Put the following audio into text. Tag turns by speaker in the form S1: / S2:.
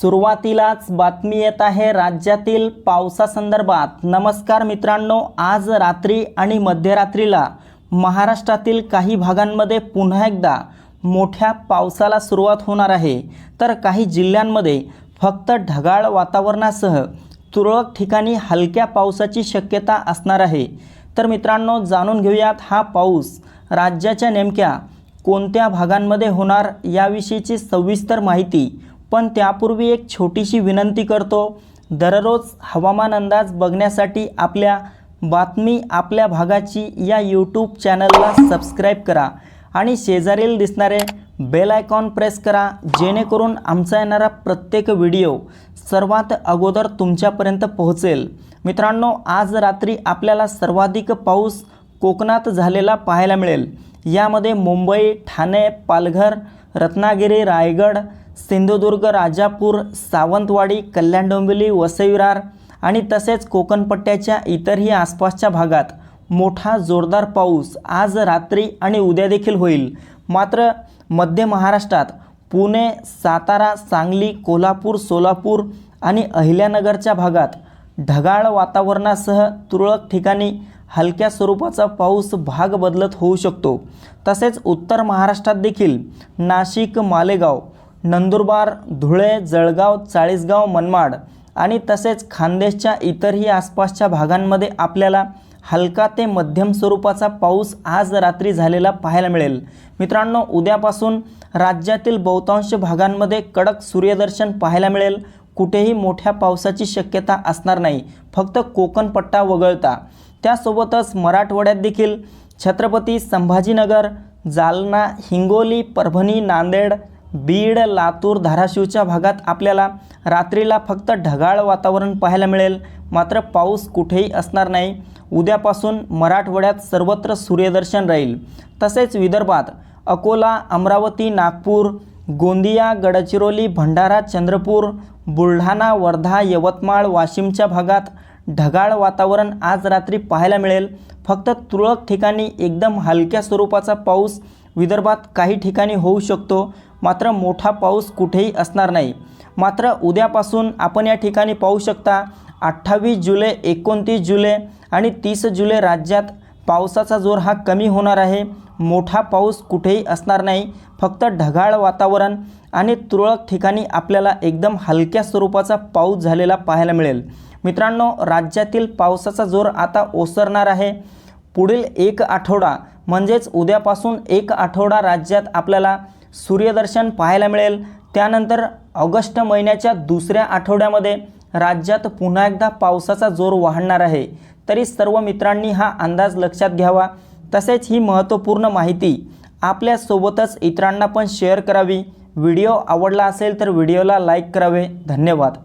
S1: सुरुवातीलाच बातमी येत आहे राज्यातील पावसासंदर्भात. नमस्कार मित्रांनो आज रात्री आणि मध्यरात्रीला महाराष्ट्रातील काही भागांमध्ये पुन्हा एकदा मोठ्या पावसाला सुरुवात होणार आहे. तर काही जिल्ह्यांमध्ये फक्त ढगाळ वातावरणासह तुरळक ठिकाणी हलक्या पावसाची शक्यता असणार आहे. तर मित्रांनो जाणून घेऊयात हा पाऊस राज्याच्या नेमक्या कोणत्या भागांमध्ये होणार याविषयीची सविस्तर माहिती पण त्यापूर्वी एक छोटीशी विनंती करतो. दररोज हवामान अंदाज बघण्यासाठी आपल्या बातमी आपल्या भागाची या यूट्यूब चॅनलला सबस्क्राईब करा आणि शेजारील दिसणारे बेल आयकॉन प्रेस करा जेणेकरून आमचा येणारा प्रत्येक व्हिडिओ सर्वात अगोदर तुमच्यापर्यंत पोहोचेल. मित्रांनो आज रात्री आपल्याला सर्वाधिक पाऊस कोकणात झालेला पाहायला मिळेल. यामध्ये मुंबई ठाणे पालघर रत्नागिरी रायगड सिंधुदुर्ग राजापूर सावंतवाडी कल्याण डोंबिवली वसई विरार आणि तसेच कोकणपट्ट्याच्या इतरही आसपासच्या भागात मोठा जोरदार पाऊस आज रात्री आणि उद्या देखील होईल. मात्र मध्य महाराष्ट्रात पुणे सातारा सांगली कोल्हापूर सोलापूर आणि अहिल्यानगरच्या भागात ढगाळ वातावरणासह तुरळक ठिकाणी हलक्या स्वरूपाचा पाऊस भाग बदलत होऊ शकतो. तसेच उत्तर महाराष्ट्रात देखील नाशिक मालेगाव नंदुरबार धुळे जळगाव चाळीसगाव मनमाड आणि तसेच खानदेशच्या इतरही आसपासच्या भागांमध्ये आपल्याला हलका ते मध्यम स्वरूपाचा पाऊस आज रात्री झालेला पाहायला मिळेल. मित्रांनो उद्यापासून राज्यातील बहुतांश भागांमध्ये कडक सूर्यदर्शन पाहायला मिळेल. कुठेही मोठ्या पावसाची शक्यता असणार नाही. फक्त कोकणपट्टा वगळता. त्यासोबतच मराठवाड्यात देखील छत्रपती संभाजीनगर जालना हिंगोली परभणी नांदेड बीड लातूर धाराशिवच्या भागात आपल्याला रात्रीला फक्त ढगाळ वातावरण पाहायला मिळेल. मात्र पाऊस कुठेही असणार नाही. उद्यापासून मराठवाड्यात सर्वत्र सूर्यदर्शन राहील. तसेच विदर्भात अकोला अमरावती नागपूर गोंदिया गडचिरोली भंडारा चंद्रपूर बुलढाणा वर्धा यवतमाळ वाशिमच्या भागात ढगाळ वातावरण आज रात्री पाहायला मिळेल. फक्त तुरळक ठिकाणी एकदम हलक्या स्वरूपाचा पाऊस विदर्भात काही ठिकाणी होऊ शकतो. मात्र मोठा पाऊस कुठेही असणार नाही. मात्र उद्यापासून आपण या ठिकाणी पाहू शकता अठ्ठावीस जुलै एकोणतीस जुलै आणि तीस जुलै राज्यात पावसाचा जोर हा कमी होणार आहे. मोठा पाऊस कुठेही असणार नाही फक्त ढगाळ वातावरण आणि तुरळक ठिकाणी आपल्याला एकदम हलक्या स्वरूपाचा पाऊस झालेला पाहायला मिळेल. मित्रांनो राज्यातील पावसाचा जोर आता ओसरणार आहे. पुढील एक आठवडा म्हणजेच उद्यापासून एक आठवडा राज्यात आपल्याला सूर्यदर्शन पाहायला मिळेल. त्यानंतर ऑगस्ट महिन्याच्या दुसऱ्या आठवड्यामध्ये राज्यात पुन्हा एकदा पावसाचा जोर वाढणार आहे. तरी सर्व मित्रांनी हा अंदाज लक्षात घ्यावा. तसेच ही महत्त्वपूर्ण माहिती आपल्यासोबतच इतरांना पण शेअर करावी. व्हिडिओ आवडला असेल तर व्हिडिओला लाईक करावे. धन्यवाद.